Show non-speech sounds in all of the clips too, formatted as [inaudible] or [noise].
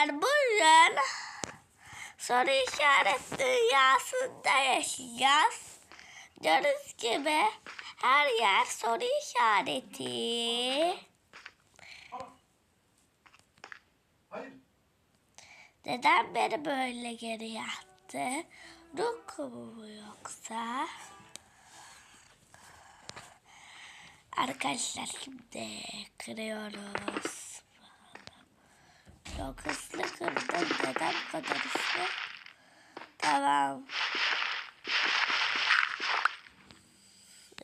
arkadaşlar bugün soru işaret dünyasında yaşayacağız. Gördüğünüz gibi her yer soru işareti. Neden beni böyle geri attı? Ruku mu yoksa? Arkadaşlar şimdi kırıyoruz. Çok hızlı kırdım. Neden bu kadar hızlı? Tamam.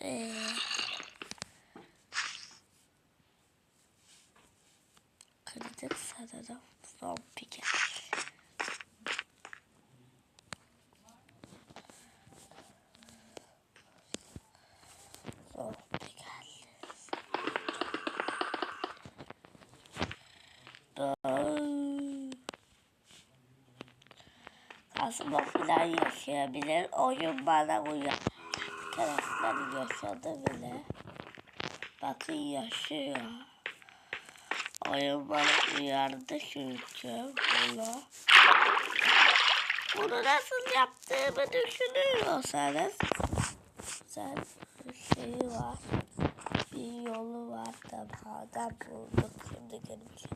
Ee, kırdık sanırım. Zombi geldi. Zombi geldi. Aa. Kasma falan yaşayabilir. Oyun bana uyar. Arkadaşlar yaşadı bile. Bakın yaşıyor. Oyun bana uyardı çünkü bunu. Bunu nasıl yaptığımı düşünüyorsanız güzel bir şey var. Bir yolu var da madem bulduk şimdi gelmişiz.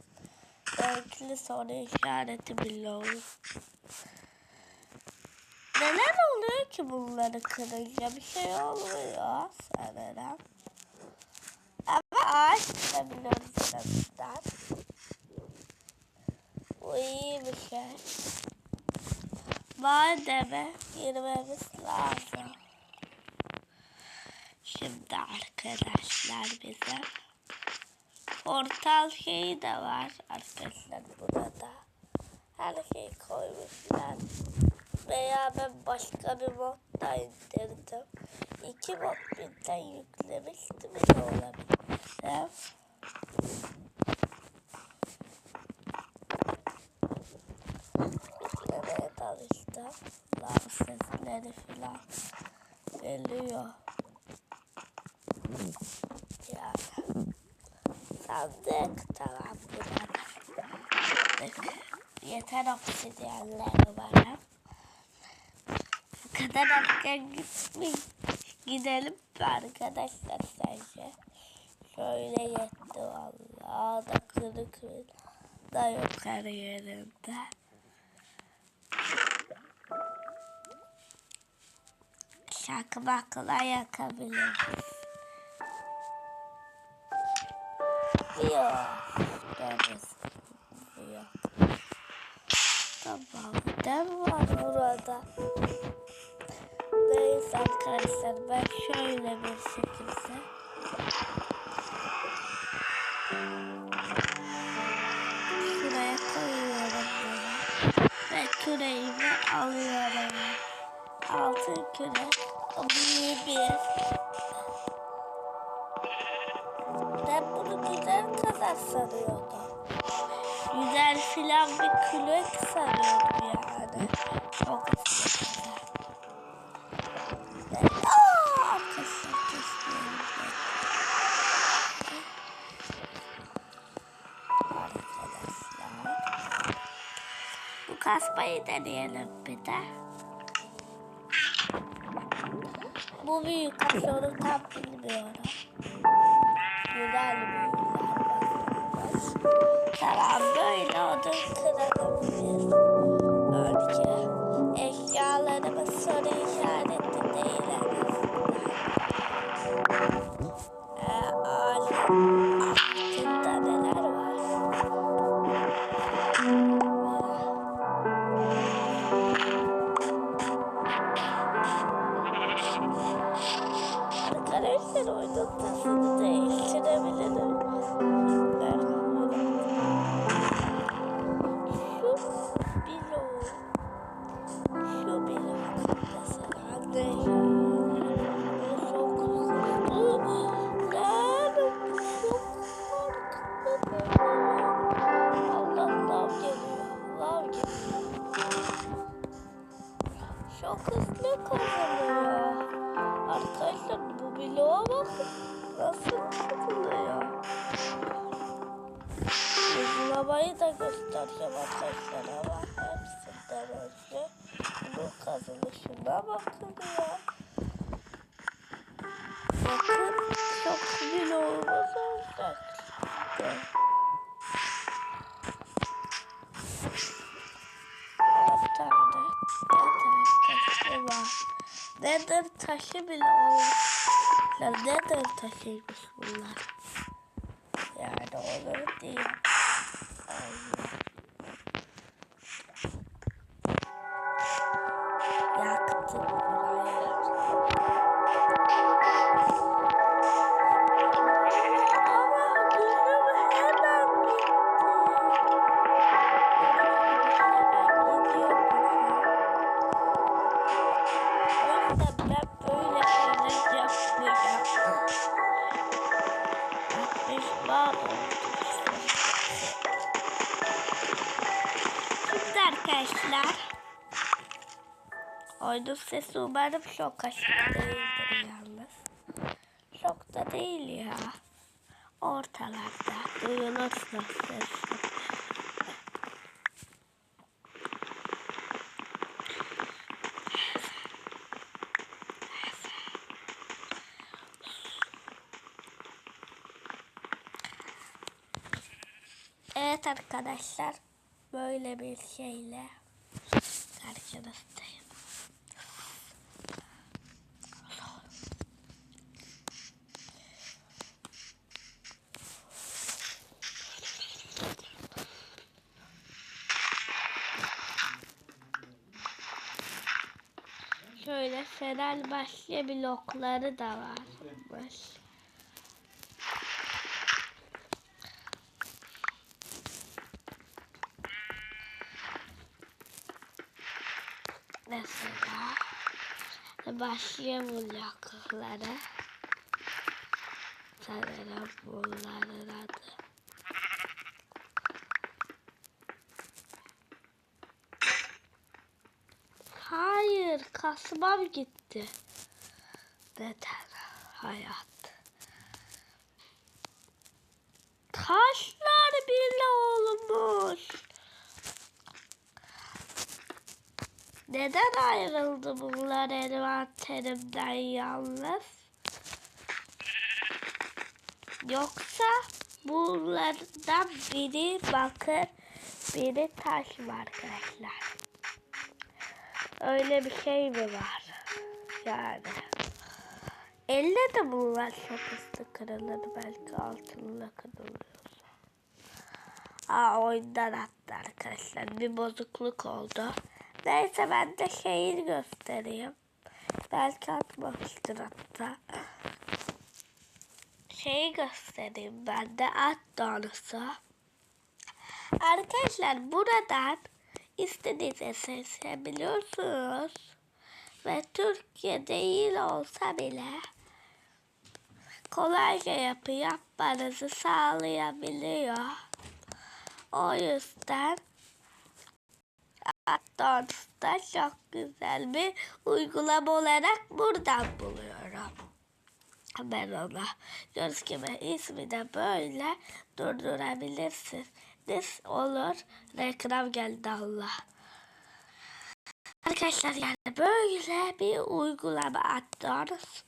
Belki sonra işareti bile olur. Neler oluyor ki bunları kırınca? Bir şey olmuyor sanırım. Ama ağaç kırabiliyoruz en azından. Bu iyi bir şey. Mademe girmemiz lazım. Şimdi arkadaşlar bize portal şeyi de var arkadaşlar burada. Her şeyi koymuşlar. Veya ben başka bir modda indirdim. İki mod birden yüklemiştim bile olabilir. Yüklemeye çalıştım. Lav sesleri falan geliyor. Yani sandık. Sandık. Yeter obsidyenleri bana. Kadar gitmeyin. Gidelim arkadaşlar sence? Şöyle yetti vallahi da kırık bir da yok her yerinde. Şarkı bakla yakabiliriz. Yok. Tamam. Dev var burada. Neyse arkadaşlar ben şöyle bir şekilde şuraya koyuyorum bunu. Ve küreğimi alıyorum. Altın küre. Büyüğü bir. Ben bunu güzel kadar sanıyordum. Güzel filan bir kürek sanıyordum yani. Kasmayı deneyelim bir de. Bu büyük kasonu tam bilmiyorum. Güzel büyükler basılmış. Tamam böyle odun kıralım hızlı kazanıyor. Arkadaşlar bu bloğa bakın. Nasıl kazanıyor. Uygulamayı da göster. göstereceğim arkadaşlar ama hepsinden önce bunun kazılışına bakın. Bakın çok güzel olacak. işte. Nether taşı bile olmuş. Ya nether taşıymış bunlar. Yani olur değil. Allah. Arkadaşlar oyunun sesi umarım çok aşırı değildir yalnız. Çok da değil ya. Ortalarda duyulursa sesi. Evet arkadaşlar böyle bir şeyle karşınızdayım. Şöyle Fener başlı blokları da varmış. Mesela başlı blokları. Sanırım bunların adı. Hayır, kasmam gitti. Neden hayat? Taşlar bile olmuş. Neden ayrıldı bunlar envanterimden yalnız? Yoksa bunlardan biri bakır, biri taş mı arkadaşlar? Öyle bir şey mi var? Yani. Elle de bunlar çok hızlı kırılır. Belki altınla kırılıyorsa. Aa oyundan attı arkadaşlar. Bir bozukluk oldu. Neyse ben de şeyi göstereyim. Belki atmamıştır hatta. Şeyi göstereyim ben de at doğrusu. Arkadaşlar buradan istediğinizi seçebiliyorsunuz. Ve Türkiye değil olsa bile kolayca yapı yapmanızı sağlayabiliyor. O yüzden Addons'ta çok güzel bir uygulama olarak buradan buluyorum. Ben ona göz gibi ismi de böyle durdurabilirsiniz. Olur. Reklam geldi Allah. Arkadaşlar yani böyle bir uygulama Addons.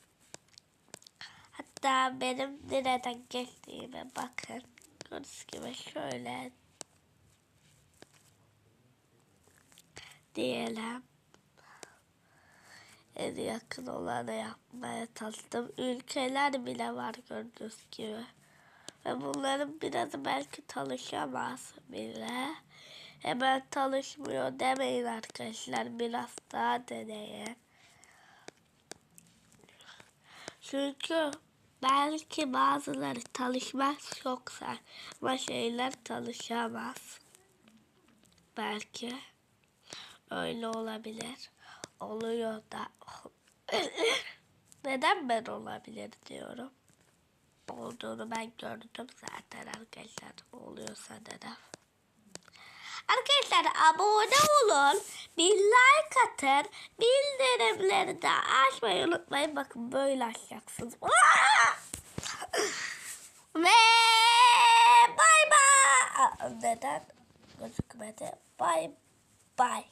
Hatta benim nereden geçtiğime bakın. Gördüğünüz gibi şöyle diyelim. En yakın olanı yapmaya çalıştım. Ülkeler bile var gördüğünüz gibi. Ve bunların birazı belki tanışamaz bile. Hemen tanışmıyor demeyin arkadaşlar. Biraz daha deneyin. Çünkü belki bazıları tanışmaz yoksa ama şeyler tanışamaz. Belki öyle olabilir. Oluyor da. [laughs] Neden ben olabilir diyorum. Olduğunu ben gördüm zaten arkadaşlar. Oluyorsa neden. Arkadaşlar abone olun. Bir like atın. Bildirimleri de açmayı unutmayın. Bakın böyle açacaksınız. [laughs] Ve bay bay. Neden? Gözük Hadi bay bay.